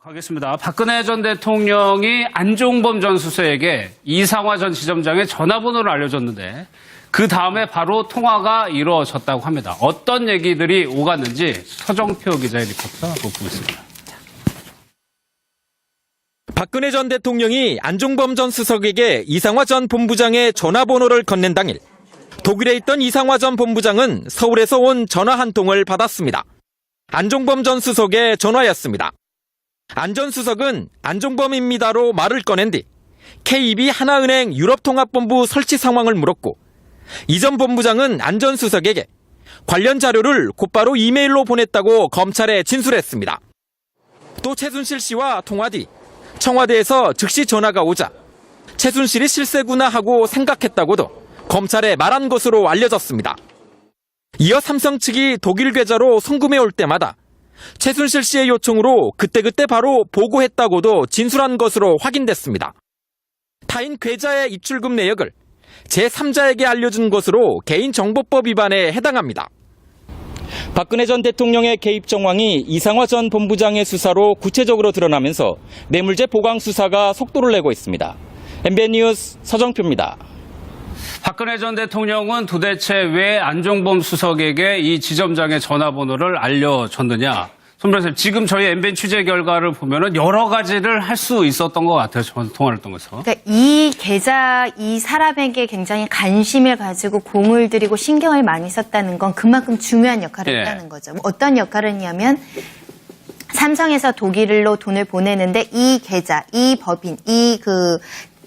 하겠습니다. 박근혜 전 대통령이 안종범 전 수석에게 이상화 전 지점장의 전화번호를 알려줬는데 그 다음에 바로 통화가 이루어졌다고 합니다. 어떤 얘기들이 오갔는지 서정표 기자의 리포터 보고 있습니다. 박근혜 전 대통령이 안종범 전 수석에게 이상화 전 본부장의 전화번호를 건넨 당일 독일에 있던 이상화 전 본부장은 서울에서 온 전화 한 통을 받았습니다. 안종범 전 수석의 전화였습니다. 안전 수석은 안종범입니다로 말을 꺼낸 뒤 KB 하나은행 유럽통합본부 설치 상황을 물었고 이전 본부장은 안전 수석에게 관련 자료를 곧바로 이메일로 보냈다고 검찰에 진술했습니다. 또 최순실 씨와 통화 뒤 청와대에서 즉시 전화가 오자 최순실이 실세구나 하고 생각했다고도 검찰에 말한 것으로 알려졌습니다. 이어 삼성 측이 독일 계좌로 송금해 올 때마다 최순실 씨의 요청으로 그때그때 바로 보고했다고도 진술한 것으로 확인됐습니다. 타인 계좌의 입출금 내역을 제3자에게 알려준 것으로 개인정보법 위반에 해당합니다. 박근혜 전 대통령의 개입 정황이 이상화 전 본부장의 수사로 구체적으로 드러나면서 뇌물죄 보강 수사가 속도를 내고 있습니다. MBN 뉴스 서정표입니다. 박근혜 전 대통령은 도대체 왜 안종범 수석에게 이 지점장의 전화번호를 알려줬느냐? 손 변호사님, 지금 저희 엠벤 취재 결과를 보면은 여러 가지를 할 수 있었던 것 같아요. 전 통화를 통해서. 그러니까 이 계좌 이 사람에게 굉장히 관심을 가지고 공을 들이고 신경을 많이 썼다는 건 그만큼 중요한 역할을 예. 했다는 거죠. 뭐 어떤 역할을 했냐면 삼성에서 독일로 돈을 보내는데 이 계좌, 이 법인, 이 그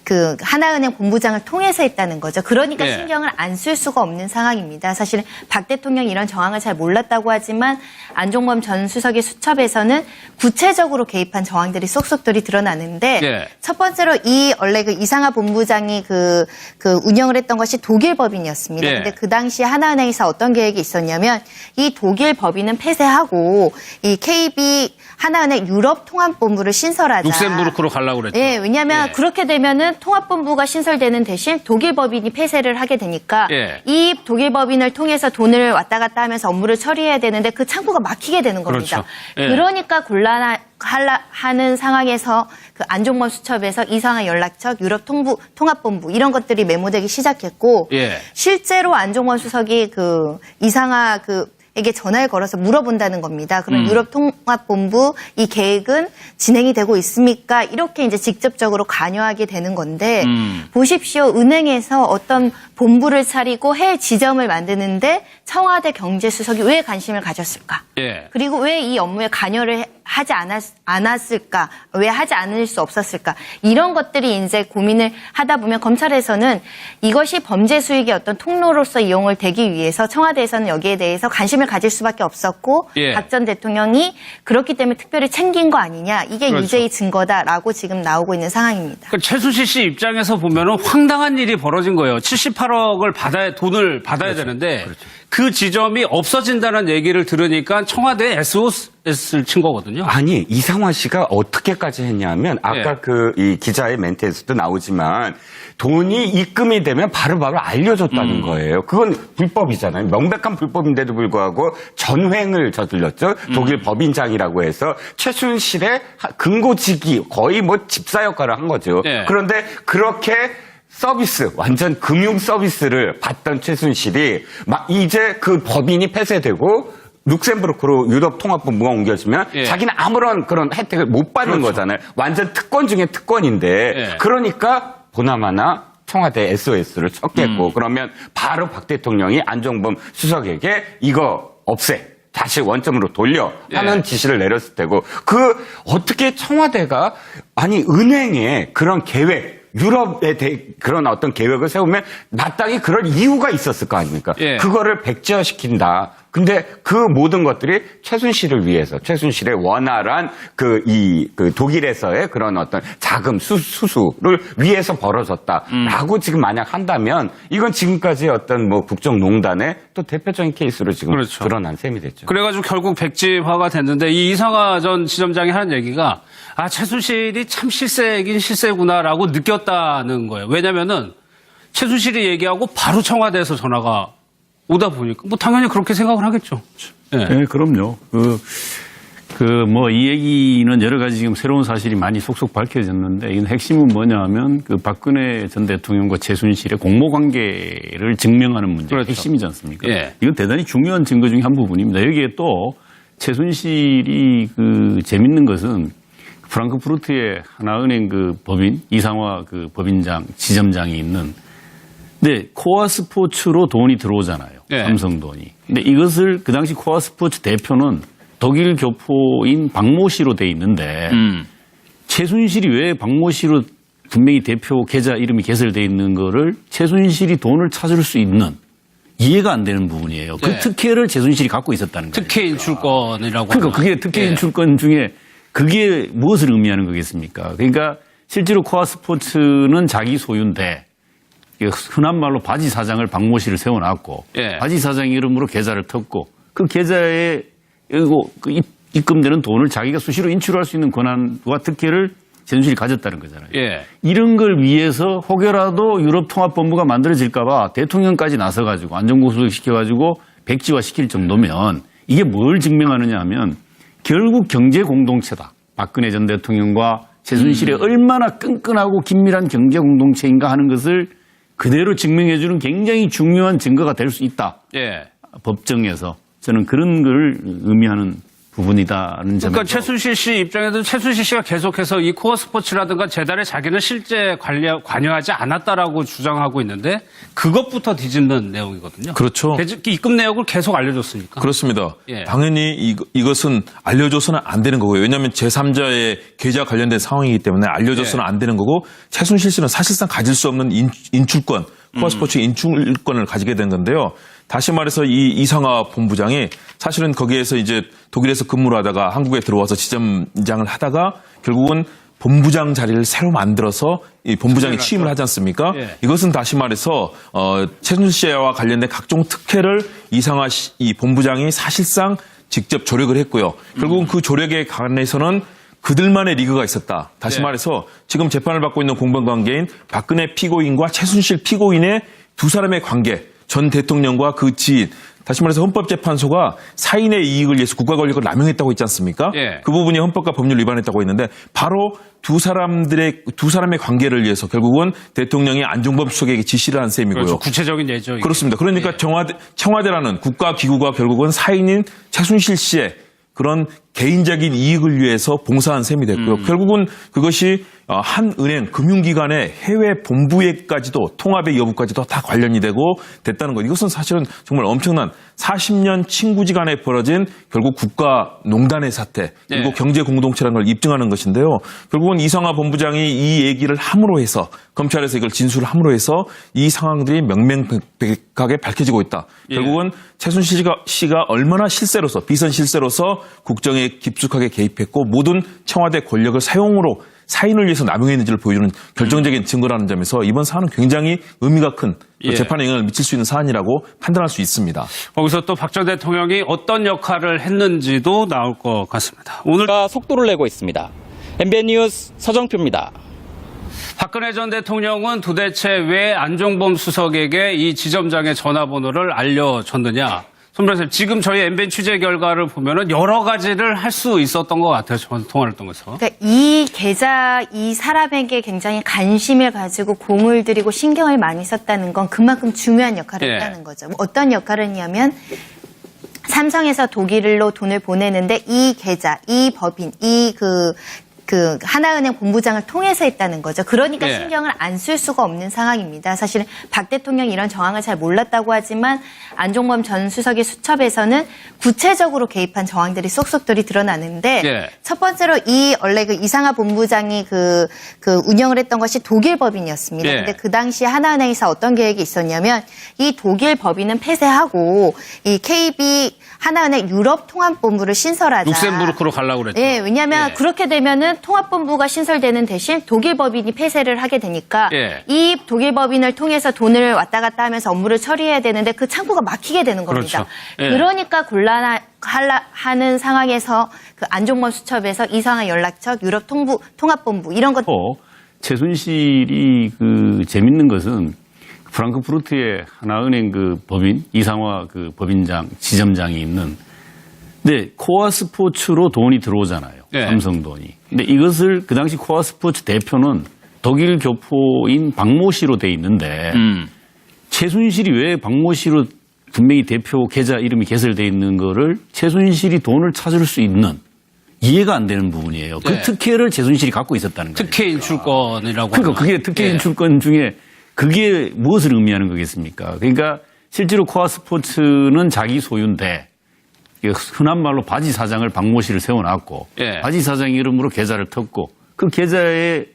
그 하나은행 본부장을 통해서 했다는 거죠. 그러니까 예. 신경을 안 쓸 수가 없는 상황입니다. 사실 박 대통령이 이런 정황을 잘 몰랐다고 하지만 안종범 전 수석의 수첩에서는 구체적으로 개입한 정황들이 쏙쏙들이 드러나는데 예. 첫 번째로 이 원래 그 이상하 본부장이 그, 그 운영을 했던 것이 독일 법인이었습니다. 예. 근데 그 당시 하나은행에서 어떤 계획이 있었냐면 이 독일 법인은 폐쇄하고 이 KB 하나은행 유럽 통합본부를 신설하자. 룩셈부르크로 가려고 그랬죠. 예, 왜냐하면 예. 그렇게 되면은 통합본부가 신설되는 대신 독일 법인이 폐쇄를 하게 되니까 예. 이 독일 법인을 통해서 돈을 왔다 갔다 하면서 업무를 처리해야 되는데 그 창구가 막히게 되는 겁니다. 그렇죠. 예. 그러니까 곤란하는 상황에서 그 안종범 수첩에서 이상한 연락처, 유럽 통부, 통합본부 이런 것들이 메모되기 시작했고 예. 실제로 안종범 수석이 그 이상하 그 에게 전화를 걸어서 물어본다는 겁니다. 그럼 음. 유럽 통합본부 이 계획은 진행이 되고 있습니까? 이렇게 이제 직접적으로 관여하게 되는 건데 음. 보십시오. 은행에서 어떤 본부를 차리고 해외 지점을 만드는데 청와대 경제수석이 왜 관심을 가졌을까? 예. 그리고 왜 이 업무에 관여를 해- 하지 않았, 않았을까? 왜 하지 않을 수 없었을까? 이런 것들이 이제 고민을 하다 보면 검찰에서는 이것이 범죄 수익의 어떤 통로로서 이용을 되기 위해서 청와대에서는 여기에 대해서 관심을 가질 수밖에 없었고 예. 박전 대통령이 그렇기 때문에 특별히 챙긴 거 아니냐? 이게 그렇죠. 유죄의 증거다라고 지금 나오고 있는 상황입니다. 그 최순실 씨 입장에서 보면은 황당한 일이 벌어진 거예요. 78억을 받아야 돈을 받아야 되는데 그 지점이 없어진다는 얘기를 들으니까 청와대에 SOS를 친 거거든요. 아니 이상화 씨가 어떻게까지 했냐면 아까 예. 그이 기자의 멘트에서도 나오지만 돈이 입금이 되면 바로바로 알려줬다는 음. 거예요. 그건 불법이잖아요. 명백한 불법인데도 불구하고 전횡을 저질렀죠. 독일 음. 법인장이라고 해서 최순실의 하- 근거지기 거의 뭐 집사 역할을 한 거죠. 예. 그런데 그렇게 서비스, 완전 금융 서비스를 받던 최순실이 막 이제 그 법인이 폐쇄되고 룩셈부르크로 유럽 통합본부가 옮겨지면 예. 자기는 아무런 그런 혜택을 못 받는 그렇죠. 거잖아요. 완전 특권 중에 특권인데 예. 그러니까 보나마나 청와대 SOS를 쳤겠고 음. 그러면 바로 박 대통령이 안종범 수석에게 이거 없애. 다시 원점으로 돌려 하는 예. 지시를 내렸을 테고 그 어떻게 청와대가 아니 은행에 그런 계획 유럽에 대해 그런 어떤 계획을 세우면 마땅히 그럴 이유가 있었을 거 아닙니까? 예. 그거를 백지화시킨다. 근데 그 모든 것들이 최순실을 위해서 최순실의 원활한 그 이 그 독일에서의 그런 어떤 자금 수, 수수를 위해서 벌어졌다라고 지금 만약 한다면 이건 지금까지 어떤 뭐 국정농단의 또 대표적인 케이스로 지금 그렇죠. 드러난 셈이 됐죠. 그래가지고 결국 백지화가 됐는데 이 이상화 전 지점장이 하는 얘기가 아 최순실이 참 실세이긴 실세구나라고 느꼈다는 거예요. 왜냐면은 최순실이 얘기하고 바로 청와대에서 전화가 오다 보니까 뭐 당연히 그렇게 생각을 하겠죠. 예. 네, 그럼요. 그 그 뭐 이 얘기는 여러 가지 지금 새로운 사실이 많이 속속 밝혀졌는데 이 핵심은 뭐냐면 그 박근혜 전 대통령과 최순실의 공모 관계를 증명하는 문제가 그렇죠. 핵심이지 않습니까? 예. 이건 대단히 중요한 증거 중에 한 부분입니다. 여기에 또 최순실이 그 재밌는 것은 프랑크푸르트의 하나은행 그 법인 이상화 그 법인장 지점장이 있는 근데 코아 스포츠로 돈이 들어오잖아요. 예. 삼성 돈이. 근데 이것을 그 당시 코아 스포츠 대표는 독일 교포인 박모 씨로 돼 있는데 음. 최순실이 왜 박모 씨로 분명히 대표 계좌 이름이 개설돼 있는 거를 최순실이 돈을 찾을 수 있는 이해가 안 되는 부분이에요. 그 네. 특혜를 최순실이 갖고 있었다는 거예요. 특혜 인출권이라고. 그러니까 그게. 특혜 예. 인출권 중에 그게 무엇을 의미하는 거겠습니까? 그러니까 실제로 코아 스포츠는 자기 소유인데 흔한 말로 바지 사장을 박모 씨를 세워놨고 예. 바지 사장 이름으로 계좌를 텄고 그 계좌에 그 입- 입금되는 돈을 자기가 수시로 인출할 수 있는 권한과 특혜를 최순실이 가졌다는 거잖아요. 예. 이런 걸 위해서 혹여라도 유럽통합본부가 만들어질까봐 대통령까지 나서가지고 안전구속 시켜가지고 백지화 시킬 정도면 이게 뭘 증명하느냐 하면 결국 경제 공동체다. 박근혜 전 대통령과 최순실의 음. 얼마나 끈끈하고 긴밀한 경제 공동체인가 하는 것을 그대로 증명해주는 굉장히 중요한 증거가 될 수 있다. 예. 법정에서 저는 그런 걸 의미하는 부분이다는 점에서 그러니까 최순실 씨 입장에도 최순실 씨가 계속해서 이 코어 스포츠라든가 재단에 자기는 실제 관리, 관여하지 않았다라고 주장하고 있는데 그것부터 뒤집는 내용이거든요. 그렇죠. 계- 입금 내역을 계속 알려줬으니까. 그렇습니다. 예. 당연히 이, 이것은 알려줘서는 안 되는 거고요. 왜냐하면 제3자의 계좌 관련된 상황이기 때문에 알려줘서는 예. 안 되는 거고 최순실 씨는 사실상 가질 수 없는 인, 인출권, 코아스포츠 음. 인출권을 가지게 된 건데요. 다시 말해서 이 이상화 본부장이 사실은 거기에서 이제 독일에서 근무를 하다가 한국에 들어와서 지점장을 하다가 결국은 본부장 자리를 새로 만들어서 이 본부장에 취임을 하지 않습니까? 예. 이것은 다시 말해서 어, 최순실 씨와 관련된 각종 특혜를 이상화 씨, 이 본부장이 사실상 직접 조력을 했고요. 결국은 그 조력에 관해서는 그들만의 리그가 있었다. 다시 네. 말해서 지금 재판을 받고 있는 공범 관계인 박근혜 피고인과 최순실 피고인의 두 사람의 관계, 전 대통령과 그 지인, 다시 말해서 헌법재판소가 사인의 이익을 위해서 국가 권력을 남용했다고 있지 않습니까? 예. 그 부분이 헌법과 법률 위반했다고 했는데 바로 두 사람들의 두 사람의 관계를 위해서 결국은 대통령이 안종범 수석에게 지시를 한 셈이고요. 그렇죠. 구체적인 예죠. 이게. 그렇습니다. 그러니까 청와대, 청와대라는 국가 기구가 결국은 사인인 최순실 씨의 그런 개인적인 이익을 위해서 봉사한 셈이 됐고요. 음. 결국은 그것이 어, 한 은행 금융기관의 해외 본부에까지도 통합의 여부까지도 다 관련이 되고 됐다는 것. 이것은 사실은 정말 엄청난 40년 친구지간에 벌어진 결국 국가 농단의 사태 그리고 네. 경제 공동체라는 걸 입증하는 것인데요. 결국은 이상화 본부장이 이 얘기를 함으로 해서 검찰에서 이걸 진술을 함으로 해서 이 상황들이 명명백백하게 밝혀지고 있다. 예. 결국은 최순실 씨가, 씨가 얼마나 실세로서 비선 실세로서 국정에 깊숙하게 개입했고 모든 청와대 권력을 사용으로 사인을 위해서 남용했는지를 보여주는 결정적인 증거라는 점에서 이번 사안은 굉장히 의미가 큰 예. 재판에 영향을 미칠 수 있는 사안이라고 판단할 수 있습니다. 거기서 또 박 전 대통령이 어떤 역할을 했는지도 나올 것 같습니다. 오늘 가 속도를 내고 있습니다. MBN 뉴스 서정표입니다. 박근혜 전 대통령은 도대체 왜 안종범 수석에게 이 지점장의 전화번호를 알려줬느냐? 손 변호사님, 지금 저희 MBN 취재 결과를 보면은 여러 가지를 할 수 있었던 것 같아요. 전 통화를 통해서. 그러니까 이 계좌 이 사람에게 굉장히 관심을 가지고 공을 들이고 신경을 많이 썼다는 건 그만큼 중요한 역할을 예. 했다는 거죠. 어떤 역할을 했냐면 삼성에서 독일로 돈을 보내는데 이 계좌, 이 법인, 이 그 그 하나은행 본부장을 통해서 했다는 거죠. 그러니까 예. 신경을 안 쓸 수가 없는 상황입니다. 사실은 박 대통령이 이런 정황을 잘 몰랐다고 하지만 안종범 전 수석의 수첩에서는 구체적으로 개입한 정황들이 쏙쏙들이 드러나는데 예. 첫 번째로 이 원래 그 이상하 본부장이 그, 그 운영을 했던 것이 독일 법인이었습니다. 예. 근데 그 당시 하나은행에서 어떤 계획이 있었냐면 이 독일 법인은 폐쇄하고 이 KB 하나은행 유럽 통합본부를 신설하자. 룩셈부르크로 가려고 그랬죠. 예, 왜냐하면 예. 그렇게 되면은 통합본부가 신설되는 대신 독일 법인이 폐쇄를 하게 되니까 예. 이 독일 법인을 통해서 돈을 왔다 갔다 하면서 업무를 처리해야 되는데 그 창구가 막히게 되는 겁니다. 그렇죠. 예. 그러니까 곤란하는 상황에서 그 안종범 수첩에서 이상한 연락처, 유럽 통부, 통합본부 이런 것또 최순실이 그 재밌는 것은 프랑크푸르트의 하나은행 그 법인 이상화 그 법인장 지점장이 있는 네, 코아 스포츠로 돈이 들어오잖아요. 예. 삼성 돈이. 근데 이것을 그 당시 코아 스포츠 대표는 독일 교포인 박모 씨로 돼 있는데 음. 최순실이 왜 박모 씨로 분명히 대표 계좌 이름이 개설돼 있는 거를 최순실이 돈을 찾을 수 있는 이해가 안 되는 부분이에요. 그 네. 특혜를 최순실이 갖고 있었다는 거예요. 특혜 인출권이라고. 그러니까. 그게 특혜 예. 인출권 중에 그게 무엇을 의미하는 거겠습니까? 그러니까 실제로 코아 스포츠는 자기 소유인데 흔한 말로 바지 사장을 박모 씨를 세워놨고 예. 바지 사장 이름으로 계좌를 텄고 그 계좌에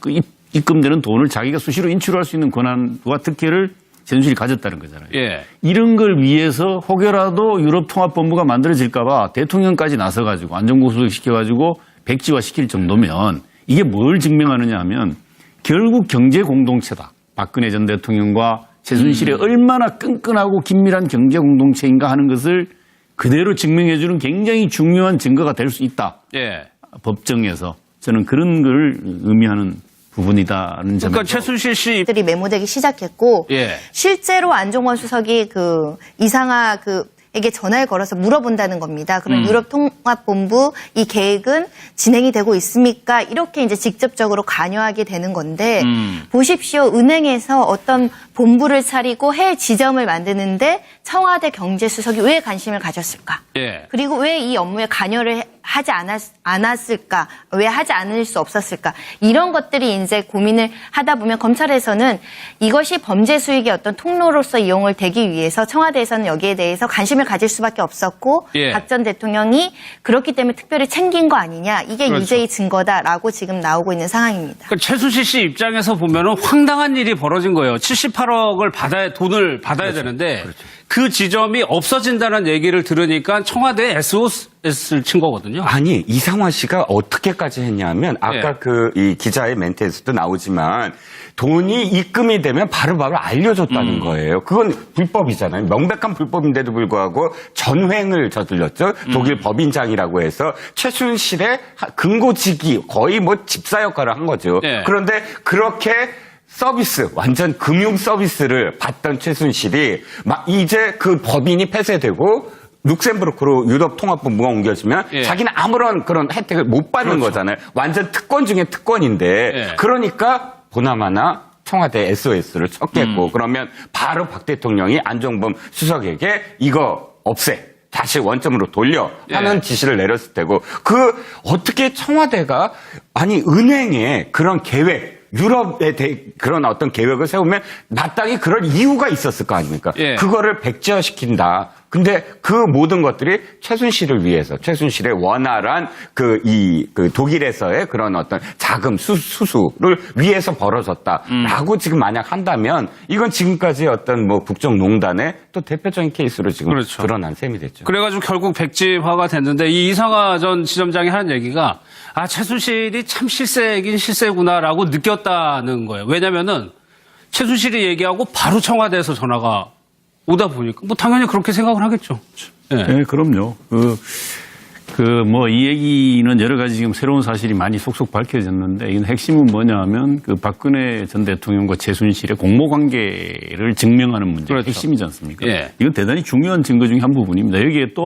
그 입- 입금되는 돈을 자기가 수시로 인출할 수 있는 권한과 특혜를 최순실이 가졌다는 거잖아요. 예. 이런 걸 위해서 혹여라도 유럽통합본부가 만들어질까봐 대통령까지 나서가지고 안전고수석 시켜가지고 백지화 시킬 정도면 이게 뭘 증명하느냐 하면 결국 경제 공동체다. 박근혜 전 대통령과 최순실의 얼마나 끈끈하고 긴밀한 경제 공동체인가 하는 것을 그대로 증명해주는 굉장히 중요한 증거가 될 수 있다. 예. 법정에서 저는 그런 걸 의미하는 부분이다는 점에서 그러니까 최순실 씨. 들이 메모되기 시작했고 예. 실제로 안종원 수석이 그 이상하 그 에게 전화를 걸어서 물어본다는 겁니다. 그럼 유럽 통합본부 이 계획은 진행이 되고 있습니까? 이렇게 이제 직접적으로 관여하게 되는 건데 보십시오. 은행에서 어떤 본부를 차리고 해외 지점을 만드는데 청와대 경제수석이 왜 관심을 가졌을까? 예. 그리고 왜 이 업무에 관여를 해- 하지 않았, 않았을까? 왜 하지 않을 수 없었을까? 이런 것들이 이제 고민을 하다 보면 검찰에서는 이것이 범죄 수익의 어떤 통로로서 이용을 되기 위해서 청와대에서는 여기에 대해서 관심을 가질 수밖에 없었고 예. 박전 대통령이 그렇기 때문에 특별히 챙긴 거 아니냐? 이게 그렇죠. 유죄의 증거다라고 지금 나오고 있는 상황입니다. 그러니까 최순실 씨 입장에서 보면은 황당한 일이 벌어진 거예요. 78억을 받아야 돈을 받아야 되는데 그 지점이 없어진다는 얘기를 들으니까 청와대에 SOS를 친 거거든요. 아니 이상화 씨가 어떻게까지 했냐면 아까 예. 그이 기자의 멘트에서도 나오지만 돈이 입금이 되면 바로바로 알려줬다는 음. 거예요. 그건 불법이잖아요. 명백한 불법인데도 불구하고 전횡을 저질렀죠. 독일 음. 법인장이라고 해서 최순실의 하- 근거지기 거의 뭐 집사 역할을 한 거죠. 예. 그런데 그렇게 서비스, 완전 금융 서비스를 받던 최순실이 막 이제 그 법인이 폐쇄되고 룩셈부르크로 유럽 통합본부가 옮겨지면 예. 자기는 아무런 그런 혜택을 못 받는 거잖아요. 완전 특권 중에 특권인데 예. 그러니까 보나마나 청와대 SOS를 쳤겠고 그러면 바로 박 대통령이 안종범 수석에게 이거 없애. 다시 원점으로 돌려 하는 예. 지시를 내렸을 테고 그 어떻게 청와대가 아니 은행에 그런 계획 유럽에 대 그런 어떤 계획을 세우면 마땅히 그럴 이유가 있었을 거 아닙니까? 예. 그거를 백지화시킨다. 근데 그 모든 것들이 최순실을 위해서 최순실의 원활한 그 이 그 독일에서의 그런 어떤 자금 수, 수수를 위해서 벌어졌다라고 음. 지금 만약 한다면 이건 지금까지 어떤 뭐 국정농단의 또 대표적인 케이스로 지금 그렇죠. 드러난 셈이 됐죠. 그래가지고 결국 백지화가 됐는데 이 이상하 전 지점장이 하는 얘기가 아 최순실이 참 실세긴 실세구나라고 느꼈다는 거예요. 왜냐면은 최순실이 얘기하고 바로 청와대에서 전화가 오다 보니까 뭐 당연히 그렇게 생각을 하겠죠. 예. 네, 그럼요. 그, 그, 뭐, 이 얘기는 여러 가지 지금 새로운 사실이 많이 속속 밝혀졌는데, 이건 핵심은 뭐냐 하면, 그 박근혜 전 대통령과 최순실의 공모 관계를 증명하는 문제가 그렇죠. 핵심이지 않습니까? 예. 이건 대단히 중요한 증거 중에 한 부분입니다. 여기에 또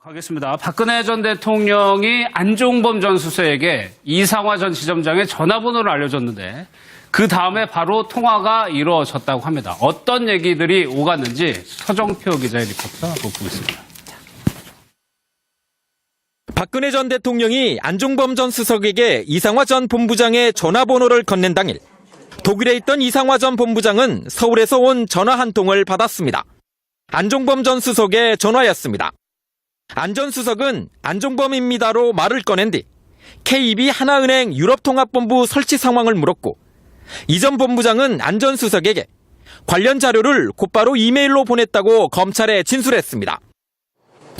하겠습니다. 박근혜 전 대통령이 안종범 전 수사에게 이상화 전 지점장의 전화번호를 알려줬는데 그 다음에 바로 통화가 이루어졌다고 합니다. 어떤 얘기들이 오갔는지 서정표 기자의 리포터 한번 보겠습니다. 박근혜 전 대통령이 안종범 전 수석에게 이상화 전 본부장의 전화번호를 건넨 당일 독일에 있던 이상화 전 본부장은 서울에서 온 전화 한 통을 받았습니다. 안종범 전 수석의 전화였습니다. 안 전 수석은 안종범입니다로 말을 꺼낸 뒤 KB 하나은행 유럽통합본부 설치 상황을 물었고 이전 본부장은 안전 수석에게 관련 자료를 곧바로 이메일로 보냈다고 검찰에 진술했습니다.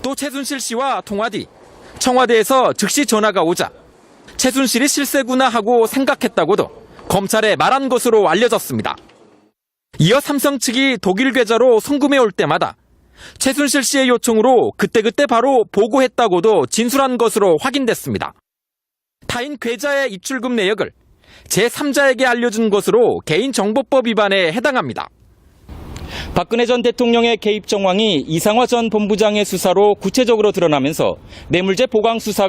또 최순실 씨와 통화 뒤 청와대에서 즉시 전화가 오자 최순실이 실세구나 하고 생각했다고도 검찰에 말한 것으로 알려졌습니다. 이어 삼성 측이 독일 계좌로 송금해 올 때마다 최순실 씨의 요청으로 그때그때 바로 보고했다고도 진술한 것으로 확인됐습니다. 타인 계좌의 입출금 내역을 제3자에게 알려준 것으로 개인정보법 위반에 해당합니다. 박근혜 전 대통령의 개입 정황이 이상화 전 본부장의 수사로 구체적으로 드러나면서 뇌물죄 보강 수사가